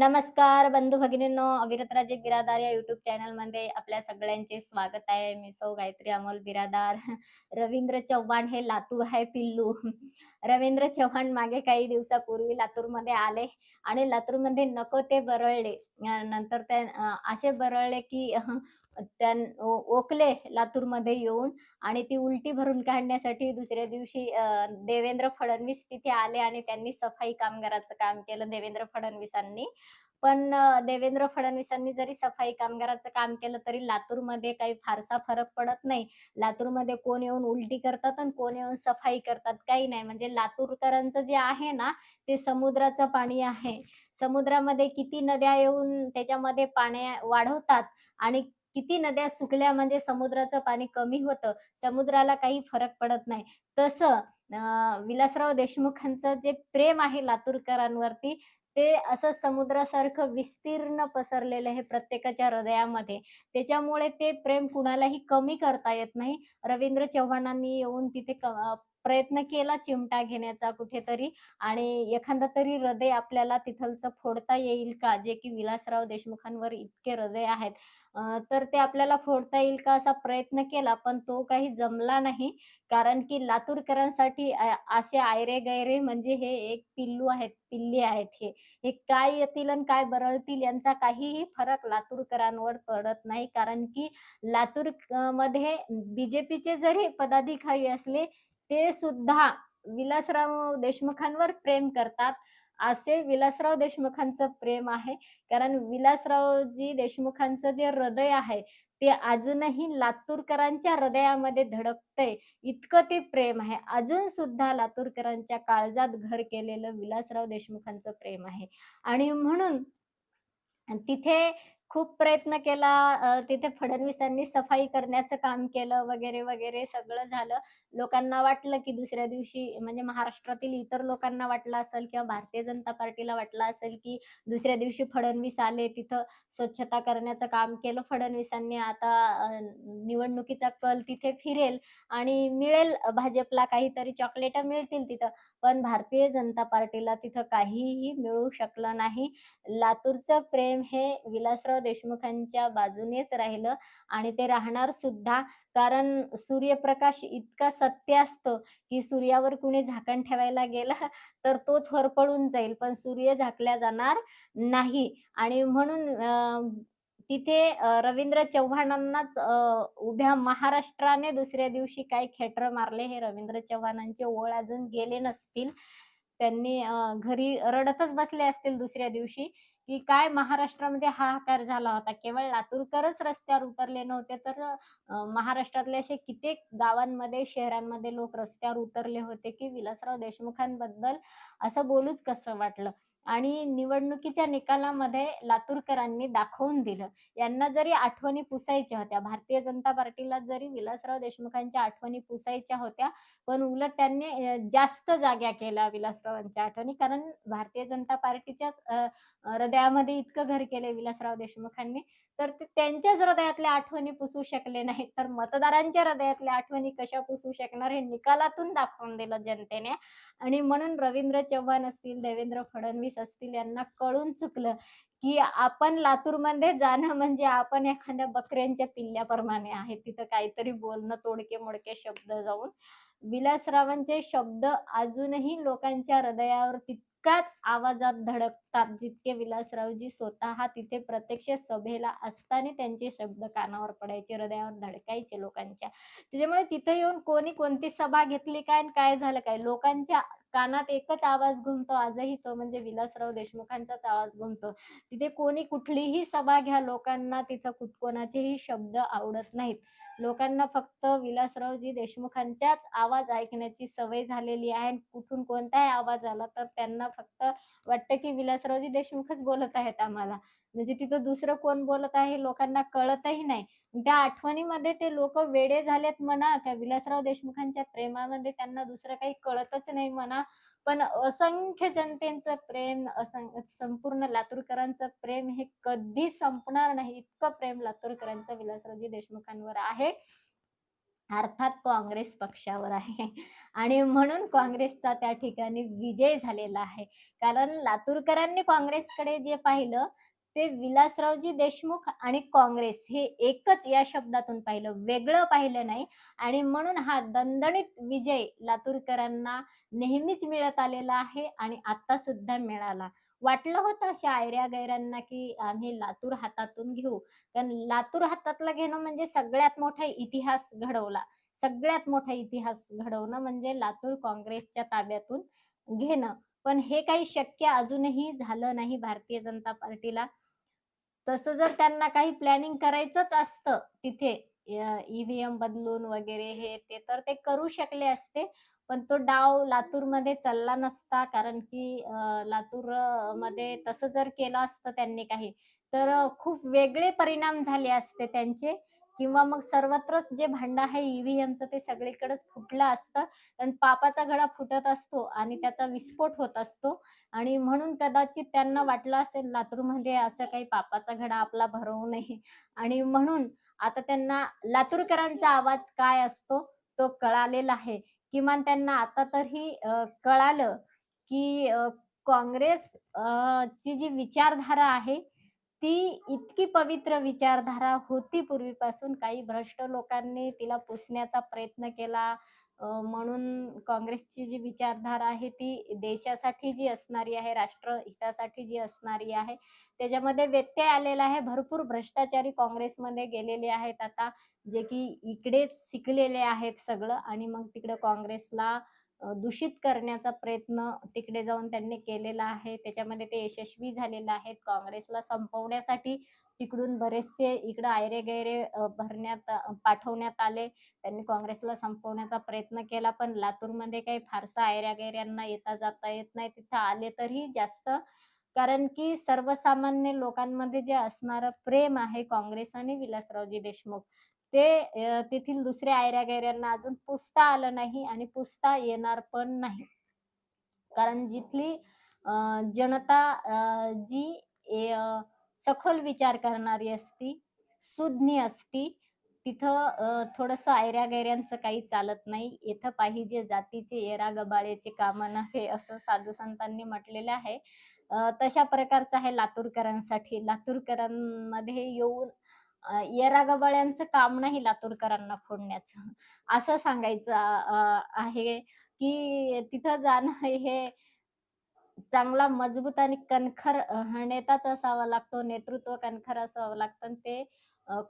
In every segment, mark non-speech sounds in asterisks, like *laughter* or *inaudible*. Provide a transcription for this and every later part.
नमस्कार बंधू भगिनींनो अविरतराजे बिरादार या युट्यूब चॅनलमध्ये आपल्या सगळ्यांचे स्वागत आहे. मी सौ गायत्री अमोल बिरादार. *laughs* रवींद्र चव्हाण हे लातूर आहे पिल्लू. *laughs* रवींद्र चव्हाण मागे काही दिवसापूर्वी लातूरमध्ये आले आणि लातूरमध्ये नको ते बरळले. नंतर ते असे बरळले की *laughs* ओकले लातूरमध्ये येऊन आणि ती उलटी भरून काढण्यासाठी दुसऱ्या दिवशी देवेंद्र फडणवीस तिथे आले आणि त्यांनी सफाई कामगाराचं काम केलं देवेंद्र फडणवीसांनी पण देवेंद्र फडणवीसांनी जरी सफाई कामगाराचं काम केलं तरी लातूरमध्ये काही फारसा फरक पडत नाही. लातूरमध्ये कोण येऊन उलटी करतात आणि कोण येऊन सफाई करतात काही नाही. म्हणजे लातूरकरांचं जे आहे ना, ते समुद्राचं पाणी आहे. समुद्रामध्ये किती नद्या येऊन त्याच्यामध्ये पाणी वाढवतात आणि किती नद्या सुकल्या म्हणजे समुद्राचं पाणी कमी होतं. समुद्राला काही फरक पडत नाही. तसं विलासराव देशमुखांचं जे प्रेम आहे लातूरकरांवरती ते असं समुद्रासारखं विस्तीर्ण पसरलेलं आहे प्रत्येकाच्या हृदयामध्ये. त्याच्यामुळे ते प्रेम कुणालाही कमी करता येत नाही. रवींद्र चव्हाणांनी येऊन तिथे प्रयत्न केला चिमटा घेण्याचा कुठेतरी आणि एखादं तरी हृदय आपल्याला तिथलचं फोडता येईल का? जे की विलासराव देशमुखांवर इतके हृदय आहेत. तर ते आपल्याला फोडता येईल का असा प्रयत्न केला, पण तो काही जमला नाही. कारण की लातूरकरांसाठी असे आयरे-गैरे म्हणजे हे एक पिल्लू आहेत, पिल्ली आहेत हे. हे काय येतील आणि काय बरळतील यांचा काहीही फरक लातूरकरांवर पडत नाही. कारण की लातूरमध्ये बीजेपीचे जरी पदाधिकारी असले, ते सुद्धा विलासराव देशमुखांवर प्रेम करतात. असे विलासराव देशमुखांचं प्रेम आहे. कारण विलासरावजी देशमुखांचं जे हृदय आहे, ते अजूनही लातूरकरांच्या हृदयामध्ये धडकतंय. इतकं ते प्रेम आहे. अजून सुद्धा लातूरकरांच्या काळजात घर केलेलं विलासराव देशमुखांचं प्रेम आहे. आणि म्हणून तिथे खूप प्रयत्न केला. तिथे फडणवीसांनी सफाई करण्याचं काम केलं वगैरे, वगैरे सगळं झालं. लोकांना वाटलं, की दुसऱ्या दिवशी म्हणजे महाराष्ट्रातील इतर लोकांना वाटलं असेल किंवा भारतीय जनता पार्टीला वाटलं असेल, की दुसऱ्या दिवशी फडणवीस आले, तिथं स्वच्छता करण्याचं काम केलं फडणवीसांनी. आता निवडणुकीचा कल तिथे फिरेल आणि मिळेल भाजपला काहीतरी चॉकलेट मिळतील तिथं. पण भारतीय जनता पार्टीला तिथं काहीही मिळू शकलं नाही. लातूरचं प्रेम हे विलासराव देशमुखांच्या बाजूनेच राहिलं आणि ते राहणार सुद्धा. कारण सूर्यप्रकाश इतका सत्य असतो, की सूर्यावर कुणी झाकण ठेवायला गेलं, तर तोच होरपळून जाईल, पण सूर्य झाकला जाणार नाही. आणि म्हणून तिथे रवींद्र चव्हाणांनाच उभ्या महाराष्ट्राने दुसऱ्या दिवशी काय खेटर मारले, हे रवींद्र चव्हाणांचे ओळ अजून गेले नसतील. त्यांनी घरी रडतच बसले असतील दुसऱ्या दिवशी, की काय महाराष्ट्रामध्ये हाहाकार झाला होता. केवळ लातूरकरच रस्त्यावर उतरले नव्हते, तर महाराष्ट्रातले असे कित्येक गावांमध्ये, शहरांमध्ये लोक रस्त्यावर उतरले होते, की विलासराव देशमुखांबद्दल असं बोलूच कसं वाटलं. आणि निवडणुकीच्या निकालामध्ये लातूरकरांनी दाखवून दिलं. यांना जरी आठवणी पुसायच्या होत्या, भारतीय जनता पार्टीला जरी विलासराव देशमुखांच्या आठवणी पुसायच्या होत्या, पण उलट त्यांनी जास्त जाग्या केल्या विलासरावांच्या आठवणी. कारण भारतीय जनता पार्टीच्याच हृदयामध्ये इतकं घर केले विलासराव देशमुखांनी, तर ते त्यांच्याच हृदयातल्या आठवणी पुसू शकले नाहीत, तर मतदारांच्या हृदयातल्या आठवणी कशा पुसू शकणार हे निकालातून दाखवून दिलं जनतेने. आणि म्हणून रवींद्र चव्हाण असतील, देवेंद्र फडणवीस असतील यांना कळून चुकलं, की आपण लातूरमध्ये जाणं म्हणजे आपण एखाद्या बकऱ्यांच्या पिल्ल्याप्रमाणे आहे. तिथं काहीतरी बोलणं तोडके-मोडके शब्द जाऊन. विलासरावांचे शब्द अजूनही लोकांच्या हृदयावर तितकाच आवाजात धडकतात, जितके विलासरावजी स्वतः तिथे प्रत्यक्ष सभेला असताना त्यांचे शब्द कानावर पडायचे, हृदयावर धडकायचे लोकांच्या. त्याच्यामुळे तिथे येऊन कोणी कोणती सभा घेतली काय आणि काय झालं काय, लोकांच्या कानात एकच आवाज घुमतो आजही तो म्हणजे विलासराव देशमुखांचाच आवाज घुमतो. तिथे कोणी कुठलीही सभा घ्या, लोकांना तिथं कुठ कोणाचेही शब्द आवडत नाहीत. लोकांना फक्त विलासरावजी देशमुखांच्याच आवाज ऐकण्याची सवय झालेली आहे. कुठून कोणताही आवाज आला तर त्यांना फक्त वाटतं, की विलासरावजी देशमुखच बोलत आहेत आम्हाला. म्हणजे तिथं दुसरं कोण बोलत आहे लोकांना कळतही नाही. त्या आठवणीमध्ये ते लोक वेडे झालेत म्हणा, त्या विलासराव देशमुखांच्या प्रेमामध्ये त्यांना दुसरं काही कळतच नाही म्हणा. पण असंख्य जनतेचं प्रेम, असं संपूर्ण लातूरकरांचं प्रेम हे कधी संपणार नाही. इतकं प्रेम लातूरकरांचं विलासरावजी देशमुखांवर आहे. अर्थात काँग्रेस पक्षावर आहे आणि म्हणून काँग्रेसचा त्या ठिकाणी विजय झालेला आहे. कारण लातूरकरांनी काँग्रेसकडे जे पाहिलं, ते विलासरावजी देशमुख आणि काँग्रेस हे एकच या शब्दातून पाहिलं, वेगळं पाहिलं नाही आणि म्हणून हा दणदणीत विजय लातूरकरांना नेहमीच मिळत आलेला आहे आणि आता सुद्धा मिळाला. वाटलं होतं अशा आयऱ्या गैऱ्यांना की आम्ही लातूर हातातून घेऊ. कारण लातूर हातातलं घेणं म्हणजे सगळ्यात मोठा इतिहास घडवला. सगळ्यात मोठा इतिहास घडवणं म्हणजे लातूर काँग्रेसच्या ताब्यातून घेणं. पण हे काही शक्य अजूनही झालं नाही भारतीय जनता पार्टीला. तसं जर त्यांना काही प्लॅनिंग करायचंच असतं तिथे ईव्हीएम बदलून वगैरे हे ते तर ते करू शकले असते. पण तो डाव लातूरमध्ये चालला नसता कारण की लातूरमध्ये तसं जर केलं असतं त्यांनी काही, तर खूप वेगळे परिणाम झाले असते त्यांचे किंवा मग सर्वत्रच जे भांडं आहे ईव्हीएमचं ते सगळीकडेच फुटलं असतं. कारण पापाचा घडा फुटत असतो आणि त्याचा विस्फोट होत असतो आणि म्हणून कदाचित त्यांना वाटलं असेल लातूरमध्ये असं काही पापाचा घडा आपला भरवू नये आणि म्हणून आता त्यांना लातूरकरांचा आवाज काय असतो तो कळालेला आहे. किमान त्यांना आता तरी कळालं, की काँग्रेस ची जी विचारधारा आहे, ती इतकी पवित्र विचारधारा होती पूर्वीपासून. काही भ्रष्ट लोकांनी तिला पुसण्याचा प्रयत्न केला. म्हणून काँग्रेसची जी विचारधारा आहे, ती देशासाठी जी असणारी आहे, राष्ट्रहितासाठी जी असणारी आहे, त्याच्यामध्ये व्यत्यय आलेला आहे. भरपूर भ्रष्टाचारी काँग्रेसमध्ये गेलेले आहेत आता. जे की इकडेच शिकलेले आहेत सगळं आणि मग तिकडे काँग्रेसला दूषित करण्याचा प्रयत्न तिकडे जाऊन त्यांनी केलेला आहे. त्याच्यामध्ये ते यशस्वी झालेले आहेत. काँग्रेसला संपवण्यासाठी तिकडून बरेचसे इकडं आयरे गैरे भरण्यात पाठवण्यात आले. त्यांनी काँग्रेसला संपवण्याचा प्रयत्न केला, पण लातूरमध्ये काही फारसा आयऱ्या गैऱ्यांना येता-जाता येत नाही. तिथं आले तरी जास्त कारण की सर्वसामान्य लोकांमध्ये जे असणारं प्रेम आहे काँग्रेस आणि विलासरावजी देशमुख, ते तेथील दुसऱ्या आयऱ्या गैऱ्यांना अजून पुसता आलं नाही आणि पुसता येणार पण नाही. कारण जिथली जनता जी ए सखोल विचार करणारी असती, सुज्ञ असती, तिथं थोडस थोडंसं गैऱ्यांचं काही चालत नाही. "इथं पाहिजे जातीचे येरा-गबाळेचे कामं नव्हे" असं साधू संतांनी म्हटलेलं आहे. तशा प्रकारचं आहे लातूरकरांसाठी. लातूरकरांमध्ये येऊन अ, येरा-गबाळ्यांचं काम नाही लातूरकरांना फोडण्याचं. असं सांगायचं आहे, की तिथं जाणं हे चांगला मजबूत आणि कणखर नेताच असावा लागतो, नेतृत्व कणखर असावं लागतं ते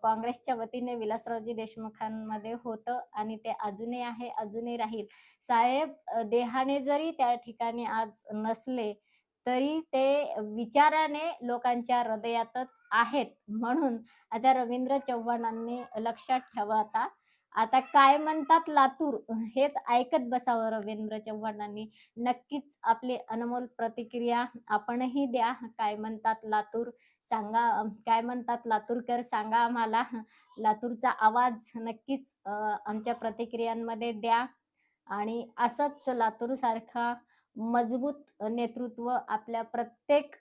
काँग्रेसच्या वतीने विलासरावजी देशमुखांमध्ये होतं आणि ते अजूनही आहे, अजूनही राहील. साहेब देहाने जरी त्या ठिकाणी आज नसले, तरी ते विचाराने लोकांच्या हृदयातच आहेत. म्हणून आता रवींद्र चव्हाणांनी लक्षात ठेवा आता. आता काय म्हणतात लातूर हेच ऐकत बसावं रवींद्र चव्हाणांनी. नक्कीच आपली अनमोल प्रतिक्रिया आपणही द्या. काय म्हणतात लातूर सांगा काय म्हणतात लातूरकर सांगा आम्हाला. लातूरचा आवाज नक्कीच आमच्या प्रतिक्रियांमध्ये द्या आणि असंच लातूरसारखा मजबूत नेतृत्व आपल्या प्रत्येक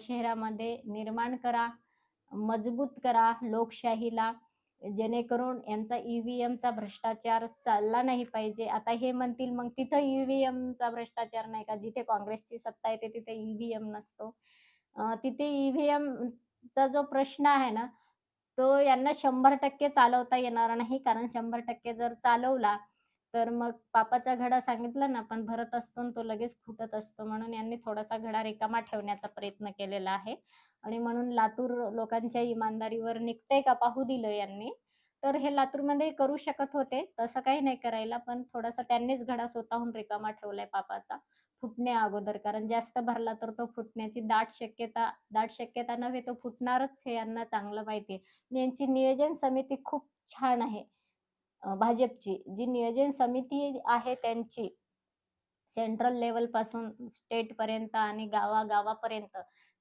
शहरामध्ये निर्माण करा, मजबूत करा लोकशाहीला. जेणेकरून यांचा ईव्हीएमचा भ्रष्टाचार चालला नाही पाहिजे. आता हे म्हणतील मग तिथं ईव्हीएमचा भ्रष्टाचार नाही का? जिथे काँग्रेसची सत्ता येते तिथे ईव्हीएम नसतो. तिथे तिथे ईव्हीएमचा जो प्रश्न आहे ना, तो यांना 100% चालवता येणार नाही. कारण 100% जर चालवला, तर मग पापाचा घडा सांगितला ना आपण भरत असतो आणि तो लगेच फुटत असतो. म्हणून यांनी थोडासा घडा रिकामा ठेवण्याचा प्रयत्न केलेला आहे आणि म्हणून लातूर लोकांच्या इमानदारीवर निघतंय का पाहू दिलं यांनी. तर हे लातूरमध्ये करू शकत होते. तसं काही नाही करायला, पण थोडासा त्यांनीच घडा स्वतःहून रिकामा ठेवलाय पापाचा फुटण्या अगोदर. कारण जास्त भरला तर तो फुटण्याची दाट शक्यता दाट शक्यता नव्हे, तो फुटणारच हे यांना चांगलं माहिती आहे. यांची नियोजन समिती खूप छान आहे. भाजपची जी नियोजन समिती आहे त्यांची, सेंट्रल लेवलपासून स्टेट पर्यंत आणि गावागावापर्यंत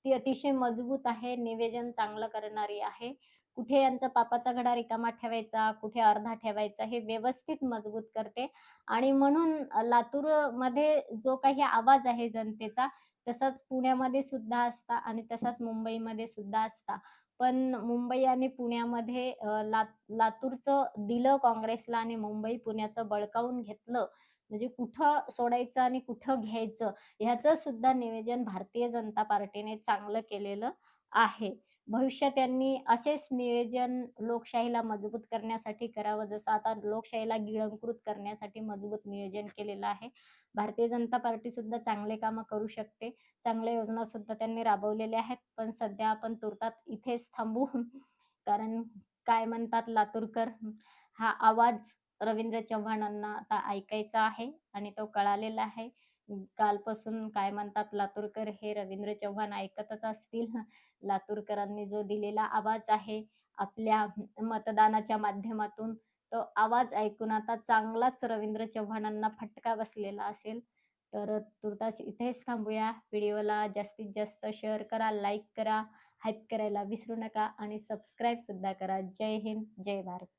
ती अतिशय मजबूत आहे. नियोजन चांगलं करणारी आहे. कुठे यांचा पापाचा घडा रिकामा ठेवायचा, कुठे अर्धा ठेवायचा हे व्यवस्थित मजबूत करते आणि म्हणून लातूरमध्ये जो काही आवाज आहे जनतेचा, तसाच पुण्यामध्ये सुद्धा असता आणि तसाच मुंबईमध्ये सुद्धा असता. पण मुंबई आणि पुण्यामध्ये लात लातूरचं दिलं काँग्रेसला आणि मुंबई पुण्याचं बळकावून घेतलं. म्हणजे कुठं सोडायचं आणि कुठं घ्यायचं ह्याचं सुद्धा निवेदन भारतीय जनता पार्टीने चांगलं केलेलं आहे. भविष्यात त्यांनी असेच नियोजन लोकशाहीला मजबूत करण्यासाठी करावं, जसं आता लोकशाहीला गिळंकृत करण्यासाठी मजबूत नियोजन केलेलं आहे. भारतीय जनता पार्टी सुद्धा चांगले कामं करू शकते. चांगल्या योजना सुद्धा त्यांनी राबवलेल्या आहेत. पण सध्या आपण तुर्तात इथेच थांबू. कारण काय म्हणतात लातूरकर हा आवाज रवींद्र चव्हाणांना आता ऐकायचा आहे आणि तो कळालेला आहे. कालपासून काय म्हणतात लातूरकर हे रवींद्र चव्हाण ऐकतच असतील. लातूरकरांनी जो दिलेला आवाज आहे आपल्या मतदानाच्या माध्यमातून, तो आवाज ऐकून आता चांगलाच रवींद्र चव्हाणांना फटका बसलेला असेल. तर तुर्तास इथेच थांबूया. व्हिडिओला जास्तीत जास्त शेअर करा, लाईक करा, हाईप करायला विसरू नका आणि सबस्क्राईब सुद्धा करा. जय हिंद, जय भारत.